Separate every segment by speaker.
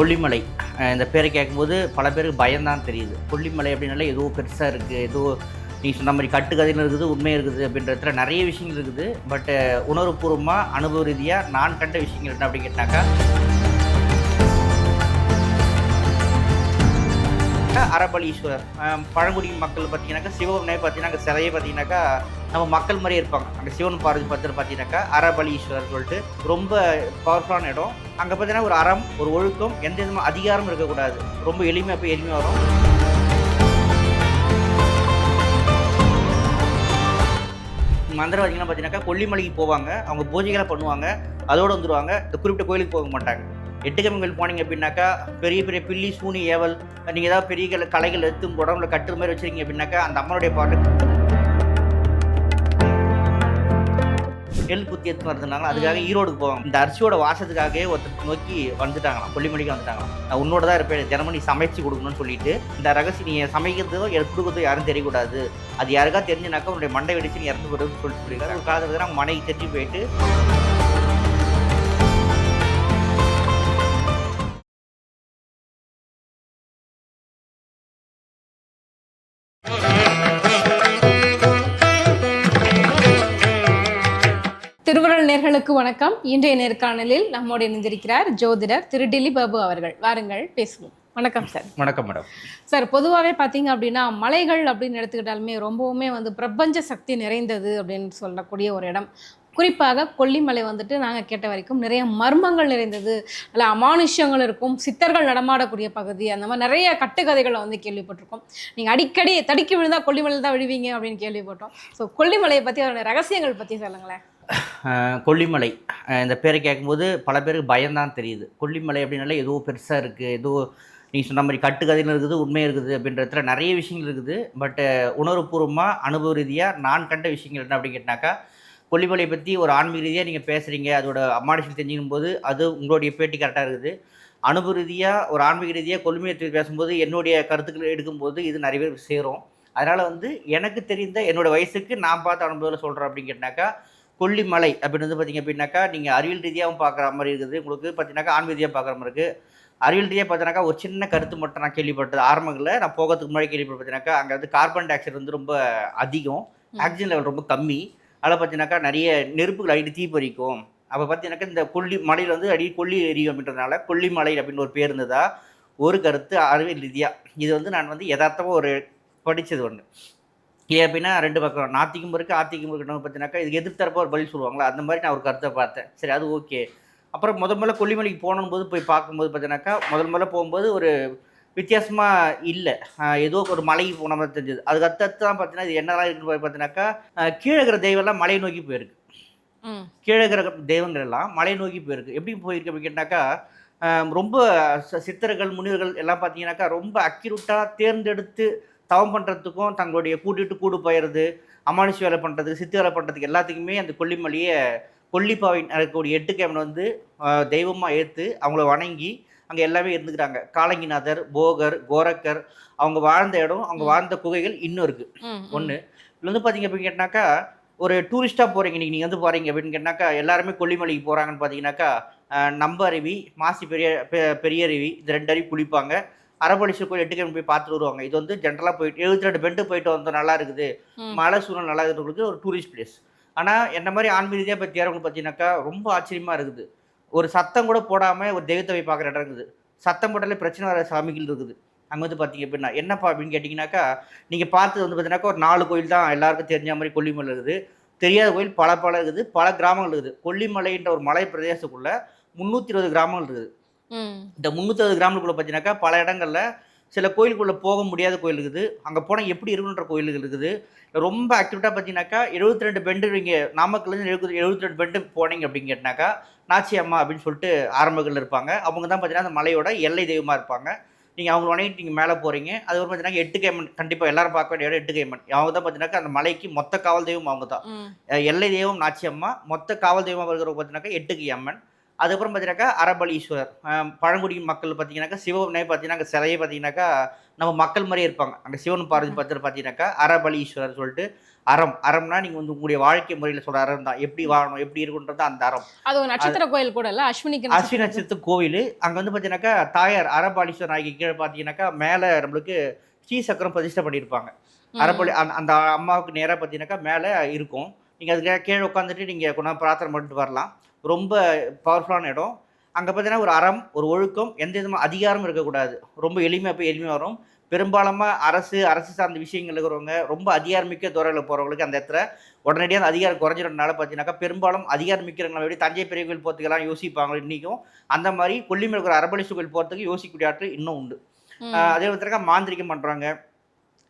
Speaker 1: கொல்லிமலை. இந்த பேரை கேட்கும்போது பல பேருக்கு பயம்தான் தெரியுது. கொல்லிமலை அப்படின்னாலே ஏதோ பெருசாக இருக்குது ஏதோ நீ சொன்ன மாதிரி கட்டுக்கதையில் இருக்குது உண்மை இருக்குது அப்படின்றதுல நிறைய விஷயங்கள் இருக்குது. பட்டு உணர்வுபூர்வமாக அனுபவ ரீதியாக நான் கண்ட விஷயங்கள் என்ன அப்படின்னு கேட்டாக்கா அரபலீஸ்வரர். பழங்குடி மக்கள் பார்த்தீங்கன்னாக்கா சிவனை பார்த்தீங்கன்னா சிலையை பார்த்தீங்கன்னாக்கா நம்ம மக்கள் மாதிரியே இருப்பாங்க. அங்கே சிவன் பார்வதி பத்திரம் பார்த்தீங்கன்னாக்கா அரபலீஸ்வரர் சொல்லிட்டு ரொம்ப பவர்ஃபுல்லான இடம். அங்கே பார்த்தீங்கன்னா ஒரு அறம் ஒரு ஒழுக்கம் எந்த விதமாக அதிகாரமும் இருக்கக்கூடாது. ரொம்ப எளிமையாக போய் எளிமையாக வரும். மந்திரவாதிகள்லாம் பார்த்தீங்கன்னாக்கா கொல்லிமலைக்கு போவாங்க. அவங்க பூஜைகளை பண்ணுவாங்க. அதோடு வந்துடுவாங்க இந்த குறிப்பிட்ட கோயிலுக்கு போக மாட்டாங்க. எட்டுக்கிழமை கோயில் போனீங்க அப்படின்னாக்கா பெரிய பெரிய பில்லி சூனி ஏவல் நீங்கள் ஏதாவது பெரிய கலைகள் எடுத்து உடம்புல கட்டுற மாதிரி வச்சிருக்கீங்க அப்படின்னாக்கா அந்த அம்மனுடைய பாட்டு எல் குத்தி எடுத்து வருதுனாங்க அதுக்காக ஈரோடுக்கு போவாங்க. இந்த அரிசியோட வாசத்துக்காகவே ஒருத்தர் நோக்கி வந்துட்டாங்களாம். கொல்லிமலைக்கு வந்துட்டாங்களாம். நான் உன்னோட தான் இருப்பேன். தினமும் நீ சமைச்சு கொடுக்கணும்னு சொல்லிட்டு இந்த ரகசியம் நீ சமைக்கிறதோ எனக்கு கொடுக்குறதோ யாரும் தெரியக்கூடாது. அது யாருக்கா தெரிஞ்சுனாக்கா உன்னுடைய மண்டை வெடிச்சு நீ இறந்து போடுன்னு சொல்லிட்டு சொல்லியிருக்காரு ஒரு காலத்தில் அவங்க மனைவி தெரிஞ்சு போயிட்டு
Speaker 2: நேர்களுக்கு வணக்கம். இன்றைய நேர்காணலில் நம்மோடு இணைந்திருக்கிறார் ஜோதிடர் திரு டில்லி பாபு அவர்கள். வாருங்கள் பேசுவோம். வணக்கம் சார்.
Speaker 1: வணக்கம் மேடம்.
Speaker 2: சார் பொதுவாகவே பார்த்தீங்க அப்படின்னா மலைகள் அப்படின்னு எடுத்துக்கிட்டாலுமே ரொம்பவுமே வந்து பிரபஞ்ச சக்தி நிறைந்தது அப்படின்னு சொல்லக்கூடிய ஒரு இடம். குறிப்பாக கொல்லிமலை வந்துட்டு நாங்கள் கேட்ட வரைக்கும் நிறைய மர்மங்கள் நிறைந்தது அதில் அமானுஷ்யங்கள் இருக்கும் சித்தர்கள் நடமாடக்கூடிய பகுதி அந்த மாதிரி நிறைய கட்டுக்கதைகளை வந்து கேள்விப்பட்டிருக்கோம். நீங்கள் அடிக்கடி தடுக்கி விழுந்தா கொல்லிமலையில் தான் விழுவீங்க அப்படின்னு கேள்விப்பட்டோம். ஸோ கொல்லிமலையை பற்றி அதோட ரகசியங்கள் பற்றி சொல்லுங்களேன்.
Speaker 1: கொல்லிமலை. இந்த பேரை கேட்கும்போது பல பேருக்கு பயம்தான் தெரியுது. கொல்லிமலை அப்படின்னாலே ஏதோ பெருசாக இருக்குது ஏதோ நீ சொன்ன மாதிரி கட்டுக்கதையில் இருக்குது உண்மை இருக்குது அப்படின்றதுல நிறைய விஷயங்கள் இருக்குது. பட்டு உணர்வுபூர்வமாக அனுபவ ரீதியாக நான் கண்ட விஷயங்கள் என்ன அப்படின்னு கேட்டாக்கா கொல்லிமலையை பற்றி ஒரு ஆன்மீக ரீதியாக நீங்கள் பேசுகிறீங்க அதோட அம்மாடிஷன் தெரிஞ்சுக்கும் போது அது உங்களுடைய பேட்டி கரெக்டாக இருக்குது. அனுபவ ரீதியாக ஒரு ஆன்மீக ரீதியாக கொல்லிமலை பேசும்போது என்னுடைய கருத்துக்களை எடுக்கும்போது இது நிறைய பேர் சேரும். அதனால் வந்து எனக்கு தெரிந்த என்னோடய வயசுக்கு நான் பார்த்த அனுபவத்தில் சொல்கிறேன் அப்படின்னு கேட்டாக்கா கொல்லிமலை அப்படின்னு வந்து பார்த்தீங்க அப்படின்னாக்கா நீங்கள் அறிவியல் ரீதியாகவும் பார்க்குற மாதிரி இருக்குது. உங்களுக்கு பார்த்தீங்கன்னாக்கா ஆன்மீக ரீதியாக பார்க்குற மாதிரி இருக்குது அறிவியல் ரீதியாக பார்த்தீங்கன்னாக்கா ஒரு சின்ன கருத்து மட்டும் நான் கேள்விப்பட்டது. ஆரம்பங்களில் நான் போகிறதுக்கு முன்னாடி கேள்விப்பட்டு பார்த்தீங்கன்னாக்கா அங்கே வந்து கார்பன் டை ஆக்சைடு வந்து ரொம்ப அதிகம். ஆக்சிஜன் லெவல் ரொம்ப கம்மி. அதில் பார்த்தீங்கன்னாக்கா நிறைய நெருப்புகள் அடிக்கடி தீப்பறிக்கும் அப்போ பார்த்தீங்கன்னாக்கா இந்த கொல்லி மலையில் வந்து அடி கொல்லி எரியும் அப்படின்றதுனால கொல்லிமலை அப்படின்னு ஒரு பேர் இருந்ததா? ஒரு கருத்து அறிவியல் ரீதியாக இது வந்து நான் வந்து யதார்த்தமாக ஒரு படித்தது ஒன்று ஏன் அப்படின்னா ரெண்டு பக்கம் நாத்திக்கும் இருக்கு ஆத்திக்கும் இருக்கணும் பார்த்தீங்கன்னாக்கா இதுக்கு எதிர்த்தரப்பா ஒரு பதில் சொல்லுவாங்களா? அந்த மாதிரி நான் ஒரு கருத்தை பார்த்தேன். சரி அது ஓகே. அப்புறம் முதல் முதல்ல கொல்லிமலைக்கு போனும் போது போய் பார்க்கும்போது பார்த்தீங்கன்னாக்கா முதல் முதல்ல போகும்போது ஒரு வித்தியாசமாக இல்லை. ஏதோ ஒரு மலைக்கு போன மாதிரி தெரிஞ்சது. அதுக்கு அடுத்தடுத்து தான் பார்த்தீங்கன்னா இது என்னதான் இருக்குன்னு போய் பார்த்தீங்கன்னாக்கா கீழே இருக்கிற தெய்வம்லாம் மலையை நோக்கி போயிருக்கு. கீழே இருக்கிற தெய்வங்கள் எல்லாம் மலை நோக்கி போயிருக்கு. எப்படி போயிருக்கு அப்படின்னு கேட்டாக்கா ரொம்ப சித்தர்கள் முனிவர்கள் எல்லாம் பார்த்தீங்கன்னாக்கா ரொம்ப அக்யூரட்டாக தேர்ந்தெடுத்து தவம் பண்ணுறதுக்கும் தங்களுடைய கூட்டிட்டு கூடு போயிடுறது அமானுஷ வேலை பண்ணுறதுக்கு சித்து வேலை பண்ணுறதுக்கு எல்லாத்துக்குமே அந்த கொல்லிமலையை கொல்லிப்பாவை இருக்கக்கூடிய எட்டு கேமன் வந்து தெய்வமாக ஏற்று அவங்கள வணங்கி அங்கே எல்லாமே இருந்துக்கிறாங்க காலங்கிநாதர் போகர் கோரக்கர் அவங்க வாழ்ந்த இடம் அவங்க. வாழ்ந்த குகைகள் இன்னும் இருக்குது. ஒன்று இதில் வந்து பார்த்தீங்க அப்படின்னு கேட்டாக்கா ஒரு டூரிஸ்ட்டாக போகிறீங்க நீங்கள் வந்து போகிறீங்க அப்படின்னு கேட்டாக்கா எல்லாருமே கொல்லிமலைக்கு போகிறாங்கன்னு பார்த்தீங்கன்னாக்கா நம்ப அருவி மாசி பெரிய பெ- பெரிய அருவி இந்த ரெண்டு அருவி குளிப்பாங்க அரபலீஸ்வர் கோயில் எட்டுக்கிழமை போய் பார்த்துட்டு வருவாங்க. இது வந்து ஜென்ரலாக போயிட்டு எழுபத்தி ரெண்டு பெண்டு போயிட்டு வந்தோம் நல்லா இருக்குது. மலை சூழல் நல்லா இருக்கிறதுக்கு ஒரு டூரிஸ்ட் பிளேஸ் ஆனால் என்ன மாதிரி ஆன்மீக ரீதியாக பற்றி தேர்வுகள் பார்த்தீங்கன்னாக்கா ரொம்ப ஆச்சரியமாக இருக்குது. ஒரு சத்தம் கூட போடாமல் ஒரு தெய்வத்தை போய் பார்க்குற இடம் இருக்குது. சத்தம் போட்டாலே பிரச்சனை வர சாமிகள் இருக்குது. அங்கே வந்து பார்த்தீங்க அப்படின்னா என்னப்பா அப்படின்னு கேட்டிங்கனாக்கா நீங்கள் பார்த்தது வந்து பார்த்தீங்கன்னாக்கா ஒரு நாலு கோயில் தான் எல்லாருக்கும் தெரிஞ்ச மாதிரி கொல்லிமலை இருக்குது. தெரியாத கோயில் பல பல இருக்குது. பல கிராமங்கள் இருக்குது. கொல்லிமலைன்ற ஒரு மலை பிரதேசத்துக்குள்ள முந்நூற்றி இருபது கிராமங்கள் இருக்குது. இந்த முந்நூற்றி கிராமத்துக்குள்ள பார்த்தீங்கன்னாக்கா பல இடங்கள்ல சில கோயிலுக்குள்ளே போக முடியாத கோயில் இருக்குது. அங்கே போனால் எப்படி இருக்குன்ற கோயில்கள் இருக்குது. ரொம்ப ஆக்டிவிட்டாக பார்த்தீங்கன்னாக்கா எழுபத்தி ரெண்டு பெண்டு நீங்கள் நாமக்கல்லேருந்து எழுபது எழுபத்தி ரெண்டு பெண்டு போனீங்க அப்படின்னு கேட்டினாக்கா நாச்சி அம்மா அப்படின்னு சொல்லிட்டு ஆரம்பங்கள் இருப்பாங்க. அவங்க தான் பார்த்தீங்கன்னா அந்த மலையோட எல்லை தெய்வமாக இருப்பாங்க. நீங்கள் அவங்க வணங்கிட்டு நீங்கள் மேலே போகிறீங்க அது ஒரு பார்த்தீங்கன்னா எட்டு கைமன் கண்டிப்பாக எல்லாரும் பார்க்க வேண்டிய இடம் எட்டு கைமன் அவங்க தான் பார்த்தீங்கன்னாக்கா அந்த மலைக்கு மொத்த காவல் தெய்வம் அவங்க தான் எல்லை தெய்வம் நாச்சி அம்மா மொத்த காவல் தெய்வமாக இருக்கிற பார்த்தீங்கன்னாக்கா எட்டுக்கு அம்மன் அதுக்கப்புறம் பார்த்தீங்கன்னாக்கா அரபலீஸ்வரர் பழங்குடி மக்கள் பார்த்தீங்கன்னாக்கா சிவனை பார்த்தீங்கன்னா சிலையே பார்த்தீங்கன்னாக்கா நம்ம மக்கள் மாதிரியே இருப்பாங்க. அங்கே சிவன் பார்வதி பத்திர பார்த்தீங்கன்னாக்கா அரபலீஸ்வரர் சொல்லிட்டு அறம். அறம்னா நீங்கள் வந்து உங்களுடைய வாழ்க்கை முறையில் சொல்கிற அறம் தான். எப்படி வாழணும் எப்படி இருக்குன்றது அந்த அறம்.
Speaker 2: அது ஒரு நட்சத்திர கோயில் கூட இல்ல? அஸ்வினிக்கு
Speaker 1: அஸ்வினி நட்சத்திர கோவில். அங்கே வந்து பார்த்தீங்கன்னாக்கா தாயார் அரபாலீஸ்வரர் நாய்க்கு கீழே பார்த்தீங்கன்னாக்கா மேலே நம்மளுக்கு ஸ்ரீ சக்கரம் பிரதிஷ்டை பண்ணியிருப்பாங்க. அரபலி அந்த அந்த அம்மாவுக்கு நேராக பார்த்தீங்கன்னாக்கா மேலே இருக்கும். நீங்கள் அதுக்கு கீழே உட்காந்துட்டு நீங்கள் கொண்டாந்து பிரார்த்தனை பண்ணிட்டு வரலாம். ரொம்ப பவர்ஃபுல்லான இடம். அங்கே பார்த்தீங்கன்னா ஒரு அறம் ஒரு ஒழுக்கம் எந்த விதமான அதிகாரமும் இருக்கக்கூடாது. ரொம்ப எளிமையாக போய் எளிமையாக வரும். பெரும்பாலுமா அரசு அரசு சார்ந்த விஷயங்கள் இருக்கிறவங்க ரொம்ப அதிகாரமிக்க துறையில் போகிறவங்களுக்கு அந்த இடத்துல உடனடியாக அந்த அதிகாரம் குறைஞ்சிடறதுனால பார்த்தீங்கன்னாக்கா பெரும்பாலும் அதிகாரம் மிக்கிறவங்களை எப்படி தஞ்சை பெரிய கோயில் போகிறதுக்கெல்லாம் யோசிப்பாங்க இன்றைக்கும் அந்த மாதிரி கொல்லிமலை இருக்கிற அரபலீஸ்வரர் கோயில் போகிறதுக்கு யோசிக்கக்கூடிய ஆட்கள் இன்னும் உண்டு. அதே விதத்தில் மாந்திரிகம் பண்ணுறாங்க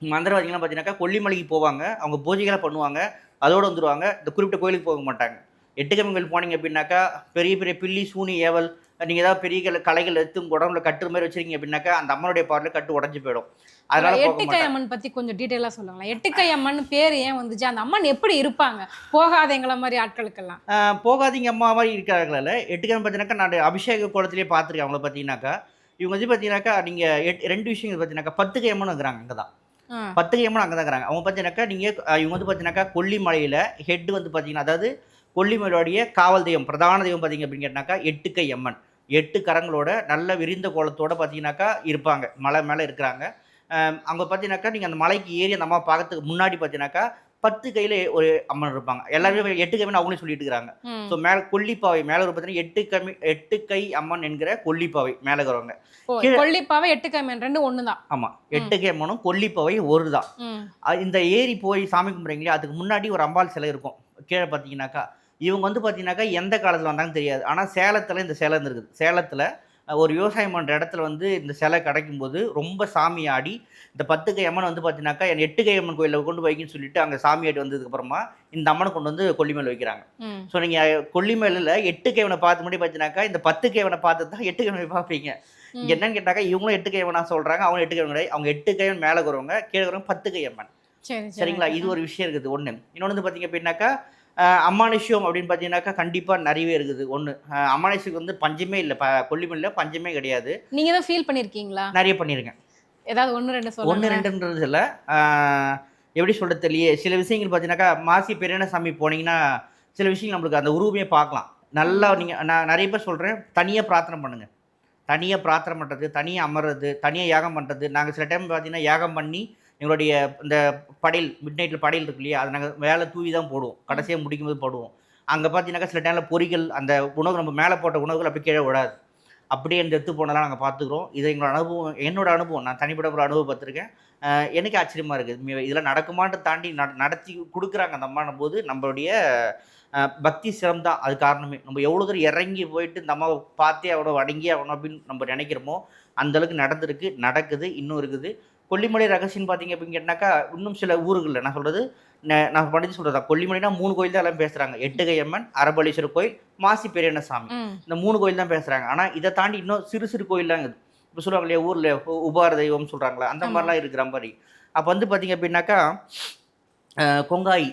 Speaker 1: மந்திரவாதிகள்லாம் பார்த்தீங்கன்னாக்கா கொல்லிமலைக்கு போவாங்க. அவங்க பூஜைகளை பண்ணுவாங்க. அதோடு வந்துடுவாங்க இந்த குறிப்பிட்ட கோயிலுக்கு போக மாட்டாங்க. எட்டுக்கம்மி கோயில் போனீங்க அப்படின்னாக்கா பெரிய பெரிய பில்லி சூனி ஏவல் நீங்கள் ஏதாவது பெரிய கல- கலைகள் எடுத்து உங்க உடம்புல கட்டுற மாதிரி வச்சிருக்கீங்க அப்படின்னாக்கா அந்த அம்மனுடைய பார்வையில் கட்டு உடஞ்சி போயிடும். அதனால
Speaker 2: எட்டுக்கை அம்மன் பத்தி கொஞ்சம் டீட்டெயிலா சொல்லுங்களேன். எட்டுக்கை அம்மன் பேர் ஏன் வந்துச்சு? அந்த அம்மன் எப்படி இருப்பாங்க? போகாத எங்களை மாதிரி ஆட்களுக்கெல்லாம்.
Speaker 1: போகாதீங்க அம்மா மாதிரி இருக்கிறார்கள எட்டுக்கம்மி பார்த்தீங்கன்னாக்கா நான் அபிஷேக கோலத்திலே பார்த்துருக்கேன் அவங்கள பார்த்தீங்கன்னாக்கா இவங்க வந்து பார்த்தீங்கன்னாக்கா நீங்கள் எட் ரெண்டு விஷயங்கள் பார்த்தீங்கன்னாக்கா பத்து கையம்மன் இருக்கிறாங்க அங்கே தான்
Speaker 2: ஆ.
Speaker 1: பத்து கையம்மன் அங்கே தான் இருக்கிறாங்க. அவங்க பார்த்தீங்கன்னாக்கா நீங்கள் இவங்க வந்து பார்த்தீங்கன்னாக்கா கொல்லிமலையில் ஹெட் வந்து பார்த்தீங்கன்னா அதாவது கொல்லிமலையோடைய காவல் தெய்வம் பிரதான தெய்வம் பார்த்தீங்க அப்படின்னு கேட்டாக்கா எட்டு கை அம்மன். எட்டு கரங்களோட நல்ல விரிந்த கோலத்தோட பார்த்தீங்கன்னாக்கா இருப்பாங்க. மலை மேலே இருக்கிறாங்க. அங்கே பார்த்தீங்கன்னாக்கா நீங்கள் அந்த மலைக்கு ஏறி அந்த அம்மா பார்க்கறதுக்கு முன்னாடி பார்த்தீங்கன்னாக்கா பத்து கையில் ஒரு அம்மன் இருப்பாங்க. எல்லாருமே எட்டு கைன்னு அவங்களே சொல்லிட்டு இருக்கிறாங்க. ஸோ மேலே கொல்லிப்பாவை மேலே ஒரு பார்த்தீங்கன்னா எட்டு கமி எட்டு கை அம்மன் என்கிற கொல்லிப்பாவை மேலே இருக்கிறவங்க.
Speaker 2: கொல்லிப்பாவை எட்டுக்கை அம்மன் ரெண்டும் ஒண்ணுதான்.
Speaker 1: ஆமாம் எட்டு கை அம்மனும் கொல்லிப்பாவை ஒரு தான் இந்த ஏரி போய் சாமி கும்பிட்றீங்களே அதுக்கு முன்னாடி ஒரு அம்பாள் சிலை இருக்கும். கீழே பார்த்தீங்கன்னாக்கா இவங்க வந்து பார்த்தீங்கன்னாக்கா எந்த காலத்தில் வந்தாங்கன்னு தெரியாது. ஆனால் சேலத்தில் இந்த சிலை இருந்திருக்குது. சேலத்தில் ஒரு விவசாயம் பண்ணுற இடத்துல வந்து இந்த சிலை கிடைக்கும் போது ரொம்ப சாமி ஆடி இந்த பத்து கை அம்மன் வந்து பார்த்தீங்கன்னாக்கா என் எட்டு கை அம்மன் கோயிலில் கொண்டு வைக்கன்னு சொல்லிட்டு அங்கே சாமி ஆடி வந்ததுக்கப்புறமா இந்த அம்மனை கொண்டு வந்து கொல்லிமேல் வைக்கிறாங்க. ஸோ நீங்கள் கொல்லிமேலில் எட்டு கைவனை பார்த்து முன்னாடி பார்த்தீங்கன்னாக்கா இந்த பத்து கைவனை பார்த்து தான் எட்டு கைவனை பார்ப்பீங்க. இங்கே என்னன்னு கேட்டாக்கா இவங்களும் எட்டு கைவனா சொல்கிறாங்க அவங்க எட்டு கைவன் கிடையாது. அவங்க எட்டு கைவன் மேலே இருக்கிறவங்க கீழே இருக்கிறவங்க பத்து கை அம்மன்.
Speaker 2: சரி சரி.
Speaker 1: சரிங்களா? இது ஒரு விஷயம் இருக்குது. ஒன்று இன்னொன்று வந்து பார்த்தீங்க அப்படின்னாக்கா அமானுஷ்யம் அப்படின்னு பார்த்தீங்கன்னாக்கா கண்டிப்பாக நிறையவே இருக்குது. ஒன்று அமானுஷ்யத்துக்கு வந்து பஞ்சமே இல்லை. ப கொல்லிமலையில் பஞ்சமே கிடையாது.
Speaker 2: நீங்க தான் ஃபீல் பண்ணிருக்கீங்களா?
Speaker 1: நிறைய பண்ணியிருக்கேன்
Speaker 2: ஏதாவது ஒண்ணு ரெண்டு
Speaker 1: ஒன்று
Speaker 2: சொல்லுங்க
Speaker 1: ரெண்டுன்றது இல்லை. எப்படி சொல்கிறது தெரியல சில விஷயங்கள் பார்த்தீங்கன்னாக்கா மாசி பெரியனசாமி போனீங்கன்னா சில விஷயங்கள் நம்மளுக்கு அந்த உருவமே பார்க்கலாம். நல்லா நீங்கள் நான் நிறைய பேர் சொல்கிறேன் தனியாக பிரார்த்தனை பண்ணுங்கள் தனியாக பிரார்த்தனை பண்ணுறது தனியாக அமர்றது தனியாக யாகம் பண்ணுறது நாங்கள் சில டைம் பார்த்தீங்கன்னா யாகம் பண்ணி எங்களுடைய இந்த படையல் மிட் நைட்டில் படையல் இருக்கு இல்லையா? அதை நாங்கள் மேலே தூவி தான் போடுவோம். கடைசியாக முடிக்கும்போது போடுவோம். அங்கே பார்த்தீங்கன்னாக்கா சில டைமில் பொறிகள் அந்த உணவு நம்ம மேலே போட்ட உணவுகள் அப்படி கீழே விடாது அப்படியே இந்த எடுத்து போனதெல்லாம் நாங்கள் பார்த்துக்குறோம் இது எங்களோட அனுபவம் என்னோட அனுபவம். நான் தனிப்பட்ட ஒரு அனுபவம் பார்த்துருக்கேன் எனக்கு ஆச்சரியமாக இருக்குது இதெல்லாம் நடக்குமான்னு தாண்டி நடத்தி கொடுக்குறாங்க அந்த அம்மான போது நம்மளுடைய பக்தி சிரம் தான். அது காரணமே. நம்ம எவ்வளோ தூரம் இறங்கி போயிட்டு இந்த அம்மாவை பார்த்தே அவ்வளோ அடங்கி அவனோ அப்படின்னு நம்ம நினைக்கிறோமோ அந்தளவுக்கு நடந்திருக்கு நடக்குது இன்னும் இருக்குது. கொல்லிமலை ரகசியம் பார்த்தீங்க அப்படின்னு கேட்டாக்கா இன்னும் சில ஊர்களில் நான் சொல்கிறது நான் படித்து சொல்கிறதா கொல்லிமலைனா மூணு கோயில் தான் எல்லாம் பேசுகிறாங்க எட்டுகையம்மன் அரபலீஸ்வரர் கோயில் மாசி பெரியண்ணசாமி.
Speaker 2: ம்.
Speaker 1: இந்த மூணு கோயில் தான் பேசுகிறாங்க ஆனால் இதை தாண்டி இன்னும் சிறு சிறு கோயில்லாம் இருக்குது இப்போ சொல்லுவாங்க இல்லையா ஊரில் உபார தெய்வம் சொல்கிறாங்களா அந்த. மாதிரிலாம் இருக்கிற மாதிரி. அப்போ வந்து பார்த்தீங்க அப்படின்னாக்கா கொங்காய்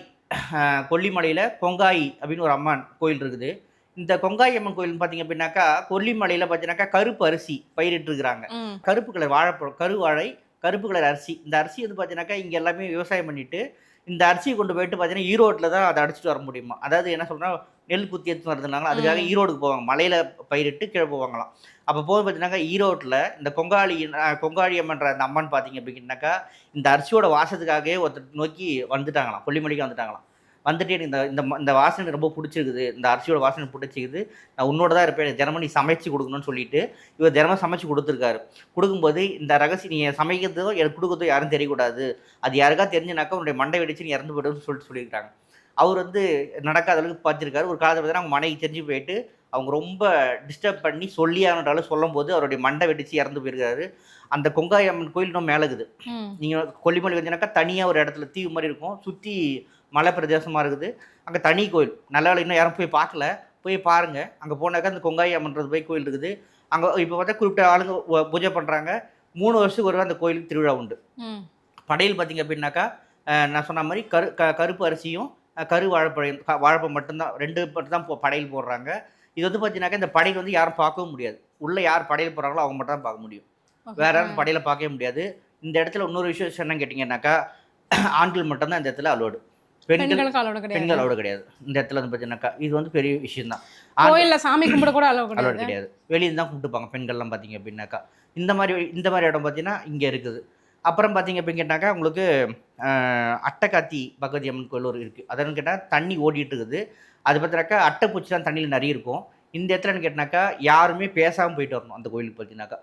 Speaker 1: கொல்லிமலையில் கொங்காய் அப்படின்னு ஒரு அம்மன் கோயில் இருக்குது. இந்த கொங்காய் அம்மன் கோயில் பார்த்தீங்க அப்படின்னாக்கா கொல்லிமலையில் பார்த்தீங்கன்னாக்கா கருப்பு அரிசி பயிரிட்டுருக்குறாங்க.
Speaker 2: ம்.
Speaker 1: கருப்பு கலர் வாழைப்பழம் கருவாழை கருப்பு கலர் அரிசி. இந்த அரிசி வந்து பார்த்தீங்கன்னாக்கா இங்கே எல்லாமே விவசாயம் பண்ணிட்டு இந்த அரிசியை கொண்டு போயிட்டு பார்த்தீங்கன்னா ஈரோட்டில் தான் அதை அடிச்சிட்டு வர முடியுமா? அதாவது என்ன சொல்றா நெல் குத்தி எடுத்து வரதுனால அதுக்காக. ஈரோடுக்கு போவாங்க. மலையில் பயிரிட்டு கீழே போவாங்களாம். அப்போ போது பார்த்தீங்கன்னாக்கா ஈரோட்டில் இந்த கொங்காளி கொங்காளி அம்மன்ற அந்த அம்மன் பார்த்தீங்க அப்படின்னாக்கா இந்த அரிசியோட வாசத்துக்காகவே ஒருத்தர் நோக்கி வந்துட்டாங்களாம். கொல்லிமலைக்கு வந்துட்டாங்களாம். வந்துட்டு எனக்கு இந்த இந்த இந்த வாசனை ரொம்ப பிடிச்சிருக்குது. இந்த அரிசியோட வாசனை பிடிச்சிக்குது நான் உன்னோட தான் இருப்பேன். நீ சமைச்சு கொடுக்கணும்னு சொல்லிட்டு இவர் தினமும் சமைச்சு கொடுத்துருக்காரு. கொடுக்கும்போது இந்த ரகசியம் நீ சமைக்கிறதோ எனக்கு கொடுக்குறதோ யாரும் தெரியக்கூடாது. அது யாருக்கா தெரிஞ்சுனாக்கா உன்னுடைய மண்டை வெடிச்சு நீ இறந்து போய்டுன்னு சொல்லிட்டு சொல்லியிருக்காங்க. அவர் வந்து நடக்காத அளவுக்கு பார்த்துருக்காரு. ஒரு காலத்தில் பார்த்தீங்கன்னா அவங்க மனைவி தெரிஞ்சு போயிட்டு அவங்க ரொம்ப டிஸ்டர்ப் பண்ணி சொல்லி ஆனாலும் சொல்லும் போது அவருடைய மண்டை வெடிச்சு இறந்து போயிருக்காரு. அந்த கொங்காய் அம்மன் கோயில் இன்னும் மேலே இருக்குது
Speaker 2: ம்.
Speaker 1: நீங்கள் கொல்லிமலை வந்தீங்கன்னாக்கா தனியாக ஒரு இடத்துல தீவு மாதிரி இருக்கும். சுற்றி மலை பிரதேசமாக இருக்குது. அங்கே தனி கோயில். நல்ல வேளை இன்னும் யாரும் போய் பார்க்கல. போய் பாருங்கள் அங்கே போனாக்கா அந்த கொங்காய் அம்மன்றது போய் கோயில் இருக்குது. அங்கே இப்போ பார்த்தா குறிப்பிட்ட ஆளுங்க பூஜை பண்ணுறாங்க மூணு வருஷத்துக்கு ஒரு அந்த கோயிலுக்கு திருவிழா உண்டு. படையல் பார்த்தீங்க அப்படின்னாக்கா நான் சொன்ன மாதிரி கரு க கருப்பு அரிசியும் கரு வாழைப்பழம் வாழைப்பழம் மட்டும்தான். ரெண்டு மட்டும் தான் போ- படையல் போடுறாங்க. இது வந்து பார்த்தீங்கன்னாக்கா இந்த படையல் வந்து யாரும் பார்க்கவும் முடியாது. உள்ளே யார் படையல் போடுறாங்களோ அவங்க மட்டும் தான் பார்க்க முடியும். வேற யாரும் படையில பார்க்கவே முடியாது. இந்த இடத்துல இன்னொரு விஷயம் என்னன்னு கேட்டிங்கன்னாக்கா ஆண்கள் மட்டும்தான் இந்த இடத்துல அலோடு
Speaker 2: பெண்களுக்கு அளவு கிடையாது.
Speaker 1: பெண்கள் அலோடு கிடையாது. இந்த இடத்துல வந்து பார்த்தீங்கன்னாக்கா இது வந்து பெரிய விஷயம் தான்
Speaker 2: கோயில்ல சாமி கும்பிட கூட அளவு
Speaker 1: அலோடு கிடையாது. வெளியில தான் கூப்பிட்டுப்பாங்க பெண்கள்லாம் பார்த்தீங்க அப்படின்னாக்கா. இந்த மாதிரி இந்த மாதிரி இடம் பார்த்தீங்கன்னா இங்கே இருக்குது. அப்புறம் பார்த்தீங்க அப்படின்னு கேட்டாக்கா உங்களுக்கு அட்டைக்காத்தி பகவதி அம்மன் கோயில் ஒரு இருக்குது அதன்னு கேட்டால் தண்ணி ஓடிட்டு இருக்குது. அது பார்த்தினாக்கா அட்டைப்பூச்சி தான் தண்ணியில் நிறைய இருக்கும். இந்த இடத்துலன்னு கேட்டாக்கா யாருமே பேசாமல் போயிட்டு வரணும் அந்த கோயிலுக்கு பார்த்தீங்கன்னாக்கா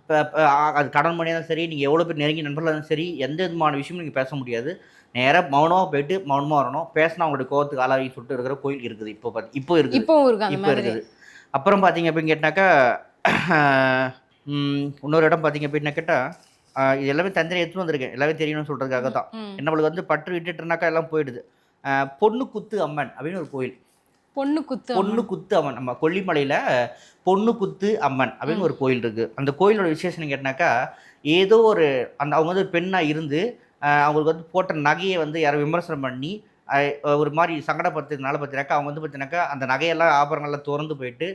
Speaker 1: இப்போ அது கடன் மணியாக சரி நீங்கள் எவ்வளோ பேர் நெருங்கி நண்பர்களாக சரி எந்த விதமான விஷயமும் நீங்கள் பேச முடியாது. நேராக மௌனமாக போயிட்டு மௌனமாக வரணும். பேசினா அவங்களுடைய கோவத்துக்கு ஆளாகி சொல்லிட்டு இருக்கிற கோயில் இருக்குது. இப்போ பார்த்து இப்போ இருக்குது.
Speaker 2: இப்போவும் இருக்கு அந்த
Speaker 1: இப்போ இருக்குது. அப்புறம் பார்த்தீங்க அப்படின்னு கேட்டாக்கா இன்னொரு இடம் பார்த்தீங்க அப்படின்னு கேட்டால் இது எல்லாமே தந்திரம் எடுத்துட்டு வந்திருக்கேன். எல்லாமே தெரியணும்னு சொல்கிறதுக்காக தான். நம்மளுக்கு வந்து பற்று விட்டுட்டுனாக்கா எல்லாம் போயிடுது. பொண்ணு குத்து அம்மன் அப்படின்னு ஒரு கோயில்.
Speaker 2: பொண்ணு குத்து
Speaker 1: பொண்ணு குத்து அம்மன். நம்ம கொல்லிமலையில் பொண்ணு குத்து அம்மன் அப்படின்னு ஒரு கோயில் இருக்குது அந்த கோயிலோட விசேஷம் கேட்டாக்கா ஏதோ ஒரு அந்த அவங்க வந்து பெண்ணாக இருந்து அவங்களுக்கு வந்து போட்ட நகையை வந்து யாரும் விமர்சனம் பண்ணி ஒரு மாதிரி சங்கடப்படுத்துறதுனால பார்த்தீங்கன்னாக்கா அவங்க வந்து பார்த்தீங்கன்னாக்கா அந்த நகையெல்லாம் ஆபரணங்கள்லாம் திறந்து போயிட்டு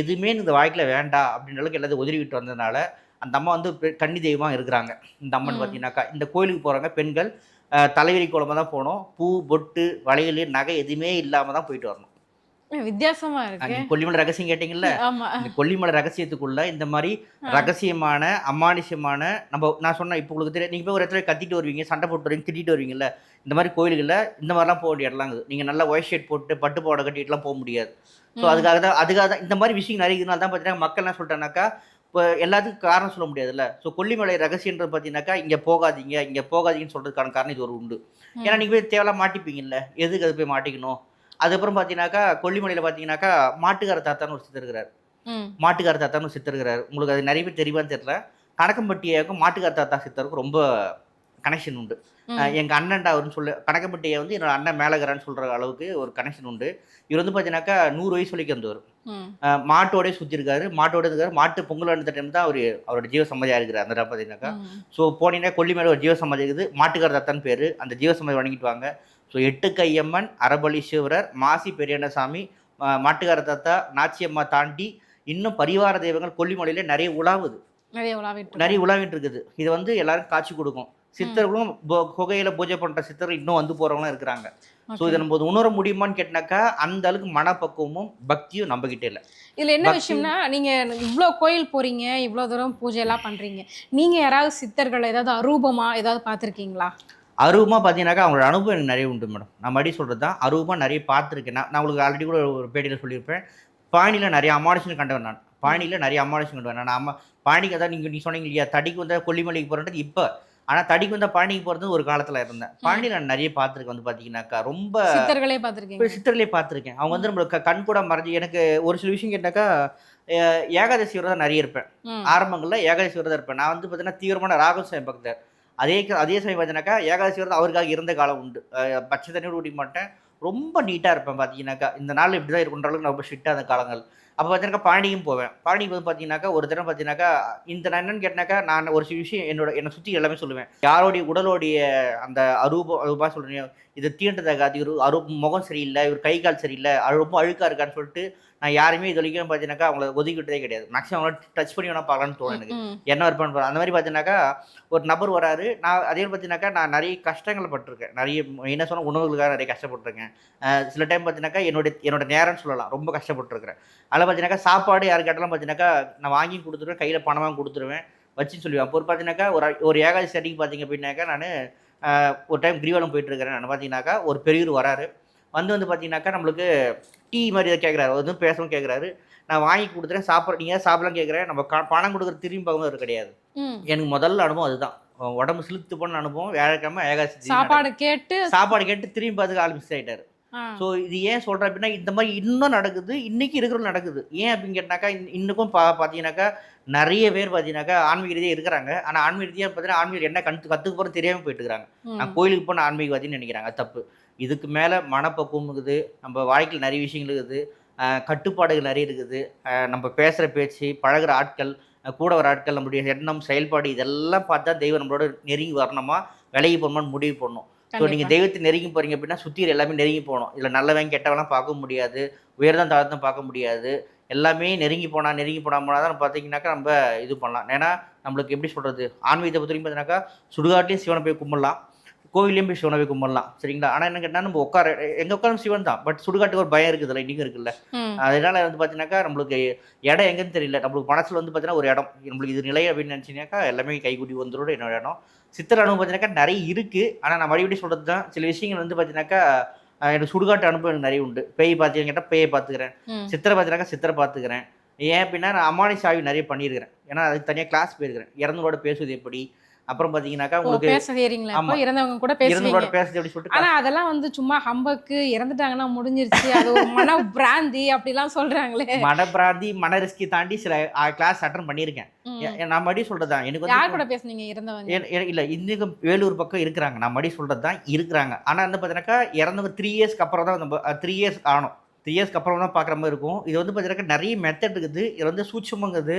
Speaker 1: எதுவுமே இந்த வாழ்க்கையில் வேண்டாம் அப்படின்ற அளவுக்கு எல்லாத்தையும் உதறிவிட்டு வந்ததுனால அந்த அம்மா வந்து கன்னி தெய்வமாக இருக்கிறாங்க. இந்த அம்மன். பார்த்தீங்கன்னாக்கா இந்த கோயிலுக்கு போகிறவங்க பெண்கள். தலைவிரி கோலமாக தான் போகணும் பூ பொட்டு வளையல் நகை எதுவுமே இல்லாமல் தான் போயிட்டு வரணும்.
Speaker 2: வித்தியாசமா இருக்கு.
Speaker 1: நீங்க கொல்லிமலை ரகசியம் கேட்டீங்கல்ல? கொல்லிமலை ரகசியத்துக்குள்ள இந்த மாதிரி. ரகசியமான அமானுஷ்யமான நம்ம நான் சொன்னேன் இப்போ உங்களுக்கு தெரியும் நீங்கள் போய் ஒரு இடத்துல கத்திட்டு வருவீங்க சண்டை போட்டு வருவீங்க திட்டிட்டு வருவீங்கல்ல இந்த மாதிரி கோயில்களில் இந்த மாதிரிலாம் போக வேண்டிய இடம்லாம் இருக்குது. நீங்கள் நல்லா ஒயிட் ஷர்ட் போட்டு பட்டு பாவாடை கட்டிட்டுலாம் போக முடியாது. ஸோ. அதுக்காக தான் அதுக்காக தான் இந்த மாதிரி விஷயம் நிறைய இதனால தான் பார்த்தீங்கன்னா மக்கள் என்ன சொல்லிட்டானாக்கா இப்போ எல்லாத்துக்கும் காரணம் சொல்ல முடியாதுல்ல. ஸோ கொல்லிமலை ரகசியன்றது பார்த்தீங்கன்னாக்கா இங்கே போகாதீங்க இங்கே போகாதீங்கன்னு சொல்கிறதுக்கான காரணம் இது ஒரு உண்டு. ஏன்னா நீங்கள் போய் தேவையில்லாம் மாட்டிப்பீங்கல்ல. எதுக்கு அது போய் மாட்டிக்கணும்? அதுக்கப்புறம் பார்த்தீங்கன்னாக்கா கொல்லிமலையில் பார்த்தீங்கன்னாக்கா மாட்டுக்கார தாத்தான்னு ஒரு சித்தர் இருக்கிறார். மாட்டுக்கார தாத்தான்னு ஒரு சித்தர் இருக்கிறார். உங்களுக்கு அது நிறைய பேர் தெரியுமான்னு தெரியல. கணக்கம்பட்டியாவுக்கும் மாட்டுக்கார தாத்தா சித்தருக்கும் ரொம்ப கனெக்ஷன் உண்டு.
Speaker 2: ம்.
Speaker 1: அஹ் எங்க அண்ணன்டா அவருன்னு சொல்ல கணக்கம்பட்டியை வந்து என்னோட அண்ணன் மேலகரான்னு சொல்ற அளவுக்கு ஒரு கனெக்ஷன் உண்டு. இவர் வந்து பார்த்தீங்கன்னாக்கா நூறு வயசு வரைக்கும் வந்தவர் மாட்டோடய சுற்றி இருக்காரு. மாட்டோட இருக்காரு. மாட்டு பொங்கல் வந்த டைம் தான் அவர் அவரோட ஜீவ சமாதியாக இருக்கிறார். அந்த இடம் பார்த்தீங்கன்னாக்கா. ஸோ போனீங்கன்னா கொல்லி மேலே ஒரு ஜீவ சமாதி இருக்குது. மாட்டுக்கார தத்தான்னு பேர். அந்த ஜீவ சமாதி வணங்கிட்டு வாங்க. ஸோ எட்டு கையம்மன் அரபலீஸ்வரர் மாசி பெரியண்ணசாமி அஹ் மாட்டுக்கார தாத்தா நாச்சியம்மா தாண்டி இன்னும் பரிவார தெய்வங்கள் கொல்லிமலையில் நிறைய உலாவுது.
Speaker 2: நிறைய உலாவிட்டு
Speaker 1: நிறைய உலாவிட்டு இருக்குது இது வந்து எல்லாரும் காட்சி கொடுக்கும். சித்தர்களும் குகையில பூஜை பண்ற சித்தர்கள் இன்னும் வந்து போறவங்களும் இருக்கிறாங்க. ஸோ இதை நம்ம உணர முடியுமான்னு கேட்டினாக்கா அந்த அளவுக்கு மனப்பக்குவமும் பக்தியும் நம்ம கிட்ட இல்லை.
Speaker 2: இதுல என்ன விஷயம்னா நீங்க இவ்ளோ கோயில் போறீங்க இவ்ளோ தூரம் பூஜை எல்லாம் பண்றீங்க. நீங்க யாராவது சித்தர்கள் ஏதாவது அரூபமா ஏதாவது பார்த்திருக்கீங்களா?
Speaker 1: அருவமாக பார்த்தீங்கன்னாக்கா அவங்களோட அனுபவம் எனக்கு நிறைய உண்டு மேடம். நான் மறுபடியும் சொல்கிறது தான். அருவமாக நிறைய பார்த்துருக்கேன் நான் நான் உங்களுக்கு ஆல்ரெடி கூட ஒரு பேட்டியில் சொல்லியிருப்பேன். பாணியில் நிறைய அமானுஷன் கண்டவன் நான். பாணியில் நிறைய அமானுஷன் கண்டவன் நான். அம்மா பாணிக்கு அதான் நீங்கள் நீங்கள் சொன்னீங்க இல்லையா தடிக்கு வந்தால் கொல்லிமலைக்கு போகிறது இப்போ. ஆனால் தடிக்கு வந்தால் பாணிக்கு போகிறது ஒரு காலத்தில் இருந்தேன். பாணியில் நான் நிறைய பார்த்துருக்கேன் வந்து பார்த்தீங்கன்னாக்கா ரொம்ப
Speaker 2: சித்தர்களே
Speaker 1: இப்போ
Speaker 2: பார்த்திருக்கீங்க
Speaker 1: சித்தர்லேயே பார்த்துருக்கேன் அவங்க வந்து நம்மளுக்கு கண் கூட மறைஞ்சு எனக்கு ஒரு சில விஷயம் கேட்டாக்கா ஏகாதசி விரதம் நிறைய இருப்பேன். ஆரம்பங்களில் ஏகாதசி விரதம் இருப்பேன். நான் வந்து பார்த்தீங்கன்னா தீவிரமான ராகுல் சாமி பக்தர். அதே அதே சமயம் பார்த்தீங்கன்னாக்கா ஏகாதசி விரதம் அவருக்காக இருந்த காலம் உண்டு. பச்சை தண்ணியோடு குடிக்க மாட்டேன். ரொம்ப நீட்டாக இருப்பேன் பார்த்தீங்கன்னாக்கா இந்த நாள் இப்படி தான் இருக்குன்ற அளவுக்கு நான் ரொம்ப ஸ்ட்ரிக்டாக அந்த காலங்கள். அப்போ பார்த்தீங்கன்னா பழனியும் போவேன். பழனி போது பார்த்தீங்கன்னாக்கா ஒரு தினம் பார்த்தீங்கன்னாக்கா இந்த நான் என்னன்னு கேட்டினாக்கா நான் ஒரு சில விஷயம் என்னோட என்னை சுற்றி எல்லாமே சொல்லுவேன். யாரோடைய உடலோடைய அந்த அரூபம் அரூபா சொல்கிறேன் இது தீண்டத்தகாது இவர் அரு முகம் சரியில்லை இவர் கை கால் சரியில்லை ரொம்ப அழுக்காக இருக்கான்னு சொல்லிட்டு நான் யாருமே இது வரைக்கும் பார்த்தீங்கன்னாக்கா அவங்கள ஒதுக்கிட்டதே கிடையாது. மேக்ஸிமம் அவங்கள டச் பண்ணி வேணா பார்க்கலான்னு தோணும் எனக்கு. என்ன இருப்பான்னு பாரு. அந்த மாதிரி பார்த்தீங்கன்னாக்கா ஒரு நபர் வராரு. நான் அதே பார்த்தீங்கன்னாக்கா நான் நிறைய கஷ்டங்கள் பட்டிருக்கேன். நிறைய என்ன சொன்னால் உணவுகளுக்காக நிறைய கஷ்டப்பட்டிருக்கேன். சில டைம் பார்த்தீங்கன்னாக்கா என்னோட என்னோட நேரம்னு சொல்லலாம். ரொம்ப கஷ்டப்பட்டிருக்கிறேன். அதில் பார்த்தீங்கன்னாக்கா சாப்பாடு யாரு கேட்டாலும் பார்த்தீங்கன்னாக்கா நான் வாங்கி கொடுத்துருவேன். கையில் பணமாக கொடுத்துருவேன். வச்சுன்னு சொல்லுவேன். அப்போ ஒரு பார்த்தீங்கன்னாக்கா ஒரு ஒரு ஏகாதசி அடிக்கு பார்த்தீங்க அப்படின்னாக்கா நான் ஒரு டைம் கிரிவலம் போயிட்டு இருக்கிறேன். நான் பார்த்தீங்கன்னாக்கா ஒரு பெரியவர் வராரு. வந்து வந்து பார்த்தீங்கன்னாக்கா நம்மளுக்கு டீ மாதிரி ஏதாவது கேட்குறாரு வந்து பேசவும் கேட்குறாரு நான் வாங்கி கொடுத்துறேன் சாப்பிட்ற நீங்கள் சாப்பிடலாம் கேட்குறேன் நம்ம பணம் கொடுக்குற திரும்பி பார்க்கும்போது கிடையாது. எனக்கு முதல்ல அனுபவம் அதுதான். உடம்பு சிலுத்து போன அனுபவம் வியாழக்கிழமை ஏகாசி
Speaker 2: சாப்பாடு கேட்டு.
Speaker 1: சாப்பாடு கேட்டு திரும்பி பார்த்துக்க ஆள் மிஸ் ஆயிட்டாரு.
Speaker 2: ஆ.
Speaker 1: ஸோ இது ஏன் சொல்கிறேன் அப்படின்னா இந்த மாதிரி இன்னும் நடக்குது. இன்னைக்கு இருக்கிறது நடக்குது. ஏன் அப்படின்னு கேட்டாக்கா இன்னுக்கும் பா பார்த்தீங்கன்னாக்கா நிறைய பேர் பார்த்தீங்கன்னாக்கா ஆன்மீக ரீதியாக இருக்கிறாங்க. ஆனால் ஆன்மீக ரீதியாக பார்த்தீங்கன்னா ஆன்மீகம் என்ன கற்று கற்றுக்க போகிறது தெரியாமல் போயிட்டு இருக்காங்க. நான் கோயிலுக்கு போன ஆன்மீகவாதின்னு நினைக்கிறாங்க. தப்பு. இதுக்கு மேலே மனப்பக்குவம் இருக்குது நம்ம வாழ்க்கையில் நிறைய விஷயங்கள் இருக்குது கட்டுப்பாடுகள் நிறைய இருக்குது நம்ம பேசுகிற பேச்சு பழகுற ஆட்கள் கூட வர ஆட்கள் நம்மளுடைய எண்ணம் செயல்பாடு இதெல்லாம் பார்த்தா தெய்வம் நம்மளோட நெருங்கி வரணுமா? விலகி போகணுமான்னு முடிவு பண்ணணும் ஸோ. நீங்கள் தெய்வத்தை நெருங்கி போகிறீங்க அப்படின்னா சுற்றி எல்லாமே நெருங்கி போகணும். இதில் நல்லவன் கெட்டவெல்லாம் பார்க்க முடியாது. உயர்தான் தாழ்த்தான் பார்க்க முடியாது. எல்லாமே நெருங்கி போனால் நெருங்கி போனால் போனால் தான் பார்த்தீங்கன்னாக்கா நம்ம இது பண்ணலாம். ஏன்னா நம்மளுக்கு எப்படி சொல்கிறது ஆன்மீகத்தை பொறுத்த வரைக்கும் பார்த்தீங்கன்னாக்கா சுடுகாட்டையும் சிவனை போய் கும்பிடலாம். கோவிலையும் போய் சிவனை போய் கும்பிடலாம். சரிங்களா? ஆனால் என்ன கேட்டால் நம்ம உட்கார எங்கே உட்காரும் சிவன் தான். பட் சுடுகாட்டுக்கு ஒரு பயம் இருக்குதுல்ல இன்றைக்கும் இருக்குல்ல. அதனால வந்து பார்த்தீங்கன்னாக்கா நம்மளுக்கு இடம் எங்கன்னு தெரியல. நம்மளுக்கு மனசில் வந்து பார்த்தீங்கன்னா ஒரு இடம். நம்மளுக்கு இது நிலை அப்படின்னு நினச்சினாக்கா எல்லாமே கைகூடி வந்துடும் என்னோட இடம் சித்திர அனுபவம் பார்த்தீங்கன்னாக்கா நிறைய இருக்குது ஆனால் நான் மறுபடியும் சொல்கிறது தான் சில விஷயங்கள் வந்து பார்த்தீங்கன்னாக்கா எனக்கு சுடுகாட்டு அனுபவம் எனக்கு நிறைய உண்டு. பேய் பார்த்தீங்கன்னு கேட்டால் பேயை பார்த்துக்கிறேன். சித்திரை பார்த்தீங்கன்னாக்கா சித்திரை பார்த்துக்கிறேன் ஏன் அப்படின்னா நான் அம்மானி சாவி நிறைய பண்ணியிருக்கிறேன். ஏன்னா அதுக்கு தனியாக கிளாஸ் போயிருக்கிறேன். இறந்தவரோட பேசுவது எப்படி? அப்புறம் பார்த்தீங்கன்னாக்கா
Speaker 2: ஓ,
Speaker 1: உங்களுக்கு
Speaker 2: பேச செய்றீங்களா? இப்போ
Speaker 1: ஆமா.
Speaker 2: இறந்தவங்க கூட பேசுவீங்க.
Speaker 1: இறந்தவரோட பேசுறது எப்படி சொல்லிட்டு
Speaker 2: ஆனா அதெல்லாம் வந்து சும்மா ஹம்பக்கு இறந்துட்டாங்கன்னா முடிஞ்சிருச்சு. அது ஒரு மன பிராந்தி அப்படிலாம் சொல்றாங்களே.
Speaker 1: மனப்பிராந்தி மன ரிஸ்கி தாண்டி சில கிளாஸ் அட்டன் பண்ணியிருக்கேன். எ- நான் மறுபடியும் சொல்றது தான் எனக்கு
Speaker 2: யார் கூட பேசுனீங்க இறந்தவங்க?
Speaker 1: இல்ல இன்னைக்கும் வேலூர் பக்கம் இருக்கிறாங்க. நான் மறுபடியும் சொல்றது தான் இருக்கிறாங்க. ஆனா வந்து பார்த்தீங்கன்னாக்கா இறந்தவங்க த்ரீ இயர்ஸ்க்கு அப்புறம் தான் த்ரீ இயர்ஸ் ஆனோம். த்ரீ இயர்ஸ்க்கு அப்புறம் தான் பார்க்குற மாதிரி இருக்கும். இது வந்து பார்த்தீங்கன்னா நிறைய மெத்தட் இருக்குது. இது வந்து சூட்சமங்குது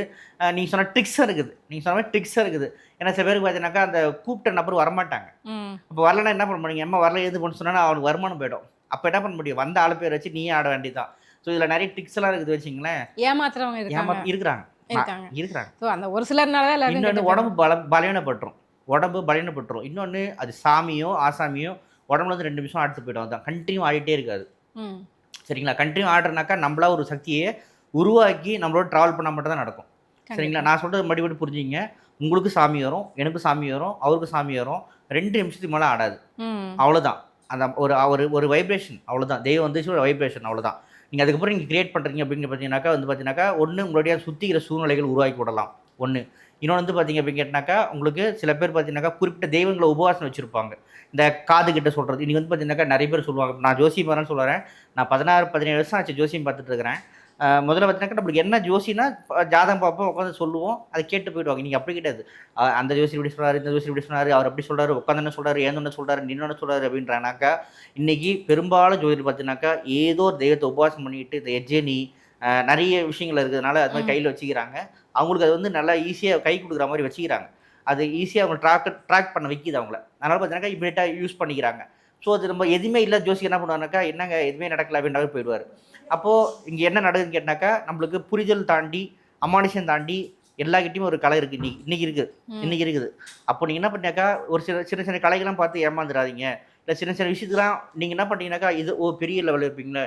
Speaker 1: நீங்கள் சொன்ன ட்ரிக்ஸும் இருக்குது. நீங்கள் சொன்ன மாதிரி ட்ரிக்ஸும் இருக்குது. ஏன்னா சில பேருக்கு பார்த்தீங்கன்னாக்கா அந்த கூப்பிட்ட நபர் வரமாட்டாங்க.
Speaker 2: ம்.
Speaker 1: அப்போ வரலன்னா என்ன பண்ண முடியும்? அம்மா வரல எது பண்ண சொன்னா அவனுக்கு வருமானம் போயிடும். அப்போ என்ன பண்ண முடியும்? வந்த ஆளு பேர் வச்சு நீயே ஆட வேண்டியதான் ஸோ இதில் நிறைய ட்ரிக்ஸ் எல்லாம் இருக்குது வச்சிங்களேன்
Speaker 2: ஏமாத்துறவங்க
Speaker 1: ஏமா இருக்கிறாங்க. இருக்கிறாங்க.
Speaker 2: ஸோ அந்த ஒரு சிலர்னால தான்
Speaker 1: இன்னொன்று. உடம்பு பல பலவீனப்பட்டுரும். உடம்பு பலவீனப்பட்டுரும். இன்னொன்று அது சாமியோ ஆசாமியோ உடம்புல இருந்து ரெண்டு நிமிஷம் ஆடுத்து போயிடும். அதான். கண்டினியூ ஆடிட்டே இருக்காது. சரிங்களா? கண்டினியூ ஆடுறனாக்கா நம்மளா ஒரு சக்தியை உருவாக்கி நம்மளோட ட்ராவல் பண்ணால் மட்டும் தான் நடக்கும் சரிங்களா? நான் சொல்கிறது மறுபடியும் புரிஞ்சுங்க உங்களுக்கு சாமி வரும் எனக்கு சாமி வரும் அவருக்கு சாமி வரும். ரெண்டு நிமிஷத்துக்கு மேலே ஆடாது. அவ்வளோதான் அந்த ஒரு ஒரு ஒரு வைப்ரேஷன் அவ்வளோதான் தெய்வம் வந்துச்சு ஒரு வைப்ரேஷன் அவ்வளோதான் நீங்கள் அதுக்கப்புறம் நீங்கள் கிரியேட் பண்ணுறீங்க அப்படின்னு பார்த்தீங்கன்னாக்கா வந்து பார்த்தீங்கன்னாக்கா ஒன்று உங்களுடைய சுற்றிக்கிற சூழ்நிலைகள் உருவாக்கி விடலாம். ஒன்று இன்னொன்று வந்து பார்த்தீங்க அப்படின்னு கேட்டினாக்கா உங்களுக்கு சில பேர் பார்த்தீங்கன்னாக்கா குறிப்பிட்ட தெய்வங்களை உபவாசம் வச்சுருப்பாங்க. இந்த காது கிட்ட சொல்கிறது இன்றைக்கி வந்து பார்த்தீங்கன்னாக்கா நிறைய பேர் சொல்லுவாங்க. நான் ஜோசியம் வரேன்னு சொல்கிறேன் நான் பதினாறு பதினேழு வருஷம் ஆச்சு ஜோசியம் பார்த்துட்டு இருக்கிறேன் முதல்ல பார்த்தீங்கன்னா நம்மளுக்கு என்ன ஜோசினா ஜாதகம் பார்ப்போம் உட்காந்து சொல்லுவோம் அதை கேட்டு போயிடுவாங்க. நீங்கள் அப்படி கிடையாது. அந்த ஜோசி இப்படி சொல்றாரு இந்த ஜோசி இப்படி சொன்னார் அவர் அப்படி சொல்கிறார் உட்காந்து என்ன சொல்றாரு ஏன் என்ன சொல்றாரு நின்று இன்றைக்கி பெரும்பாலும் ஜோதிடர் பார்த்தீங்கன்னாக்கா ஏதோ ஒரு தெய்வத்தை உபவாசம் பண்ணிட்டு இந்த எஜ்ஜனி நிறைய விஷயங்கள் இருக்கிறதுனால அது மாதிரி. கையில் வச்சுக்கிறாங்க. அவங்களுக்கு அது வந்து நல்லா ஈஸியாக கை கொடுக்குற மாதிரி வச்சுக்கிறாங்க. அது ஈஸியாக அவங்க ட்ராக் ட்ராக் பண்ண வைக்கிது அவங்கள. அதனால பார்த்தீங்கன்னா இமீடியட்டாக யூஸ் பண்ணிக்கிறாங்க. ஸோ அது நம்ம எதுவுமே இல்லை ஜோசி என்ன பண்ணுவாருனாக்கா என்னங்க எதுவுமே நடக்கல அப்படின்ற போயிடுவார். அப்போது இங்கே என்ன நடக்குதுன்னு கேட்டாக்கா நம்மளுக்கு புரிதல் தாண்டி அமானுஷம் தாண்டி எல்லாக்கிட்டையும் ஒரு கலை இருக்குது இன்னைக்கு இன்னைக்கு இருக்குது
Speaker 2: ம்.
Speaker 1: இன்னைக்கு இருக்குது. அப்போ நீங்கள் என்ன பண்ணாக்கா ஒரு சில சின்ன சின்ன கலைகள்லாம் பார்த்து ஏமாந்துடாதீங்க இல்லை சின்ன சின்ன விஷயத்துலாம் நீங்கள் என்ன பண்ணீங்கன்னாக்கா இது ஓ பெரிய லெவலில் இருப்பீங்களே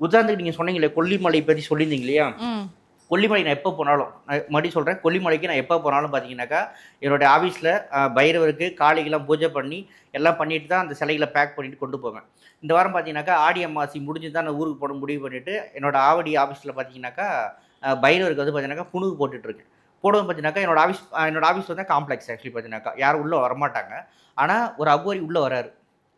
Speaker 1: உதாரணத்துக்கு நீங்கள் சொன்னீங்களே கொல்லிமலை பற்றி சொல்லியிருந்தீங்க இல்லையா. கொல்லிமலை நான் எப்போ போனாலும் நான் மறுபடியும் சொல்கிறேன் கொல்லிமலைக்கு நான் எப்போ போனாலும் பார்த்தீங்கன்னாக்கா என்னோட ஆஃபீஸில் பைரவருக்கு காளிக்கெல்லாம் பூஜை பண்ணி எல்லாம் பண்ணிட்டு தான் அந்த சிலைகளை பேக் பண்ணிட்டு கொண்டு போவேன். இந்த வாரம் பார்த்தீங்கன்னாக்கா ஆடி அமாவாசை முடிஞ்சு தான் நான் ஊருக்கு போட முடிவு பண்ணிட்டு என்னோட ஆவடி ஆஃபீஸில் பார்த்தீங்கன்னாக்கா பைரவருக்கு வந்து பார்த்தீங்கன்னாக்கா புணுகு போட்டுட்ருக்கேன் போடுவது பார்த்தீங்கன்னாக்கா என்னோட ஆஃபீஸ் என்னோட ஆஃபீஸ் வந்து காம்ப்ளெக்ஸ் ஆக்சுவலி பார்த்தீங்கன்னாக்கா. யாரும் உள்ளே வரமாட்டாங்க. ஆனால் ஒரு அகோரி உள்ளே வராரு.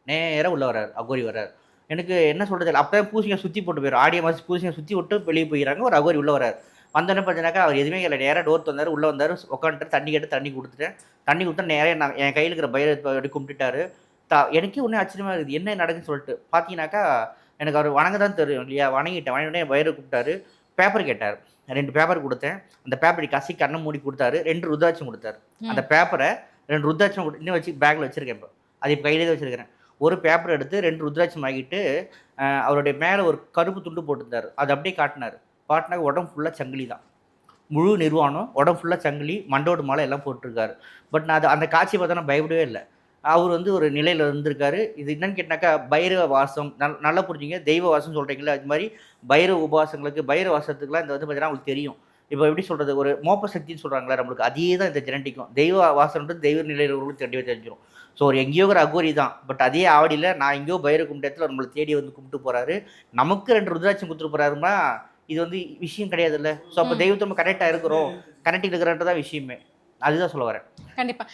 Speaker 1: நேராக உள்ளே வராரு அகோரி வராரு. எனக்கு என்ன சொல்கிறது அப்போ பூசிங்க சுற்றி போட்டு போயிடும் ஆடி அமாவாசை பூசிங்க சுற்றி விட்டு வெளியே போயிடறாங்க. ஒரு அகோரி உள்ளே வராரு வந்தோடனே பார்த்தீங்கன்னாக்கா அவர் எதுவுமே இல்லை. நேராக டோர் தந்தார் உள்ளே வந்தார் உட்காந்துட்டு தண்ணி கேட்டு தண்ணி கொடுத்துட்டேன். தண்ணி கொடுத்தா நேராக நான் என் கையில் இருக்கிற பயிரை அப்படி கும்பிட்டுட்டாரு. தா எனக்கே ஒன்றும் ஆச்சரியமா இருக்குது. என்ன நடக்குதுன்னு சொல்லிட்டு பார்த்தீங்கன்னாக்கா எனக்கு அவர் வணங்க தான் தெரியும் இல்லையா? வணங்கிட்டேன். வணங்கிட்டே வயிறு கூப்பிட்டாரு. பேப்பர் கேட்டார். ரெண்டு பேப்பர் கொடுத்தேன். அந்த பேப்பர் கசி கண்ணை மூடி கொடுத்தாரு. ரெண்டு ருத்ராட்சம் கொடுத்தாரு. அந்த பேப்பரை ரெண்டு ருத்ராட்சம் கொடு- இன்னும் வச்சு பேக்கில் வச்சிருக்கேன் இப்போ. அது இப்போ கையிலே வச்சிருக்கிறேன். ஒரு பேப்பர் எடுத்து ரெண்டு ருத்ராட்சம் ஆகிட்டு அவருடைய மேலே ஒரு கருப்பு துண்டு போட்டிருந்தாரு. அது அப்படியே காட்டினார். காட்டினா உடம்பு ஃபுல்லாக சங்கிலி தான். முழு நிர்வாணம் உடம்பு ஃபுல்லாக சங்கிலி மண்டோடு மாலை எல்லாம் போட்டிருக்காரு. பட் நான் அது அந்த காட்சியை பார்த்தா நான் பயப்படவே இல்லை. அவர் வந்து ஒரு நிலையில் இருந்திருக்காரு. இது என்னன்னு கேட்டாக்கா பைரவ வாசம் நல் நல்லா புரிஞ்சுங்க தெய்வ வாசம் சொல்கிறீங்களா அது மாதிரி பைரவ உபவாசங்களுக்கு பைரவ வாசத்துக்குலாம் இந்த வந்து பார்த்தீங்கன்னா உங்களுக்கு தெரியும். இப்போ எப்படி சொல்கிறது ஒரு மோப்ப சக்தின்னு சொல்கிறாங்களா நம்மளுக்கு அதே தான் இந்த ஜெனட்டிக்கும் தெய்வ வாசம்ன்றது தெய்வ நிலையில் உள்ளவங்களுக்கு கண்டிப்பாக தெரிஞ்சிடும் ஸோ ஒரு எங்கேயோ ஒரு அகோரி தான். பட் அதே ஆவடியில் நான் எங்கேயோ பைர கும்பிட்டத்தில் நம்மளை தேடி வந்து கும்பிட்டு போகிறாரு நமக்கு ரெண்டு ருத்ராட்சம் கொடுத்துட்டு போகிறாருமா இது வந்து விஷயம் கிடையாதுல்ல. ஸோ அப்போ. தெய்வத்தை நம்ம கரெக்டாக இருக்கிறோம். கனெக்டில் இருக்கிறன்றது தான் விஷயமே. அதுதான் சொல்ல வரேன்.
Speaker 2: கண்டிப்பா.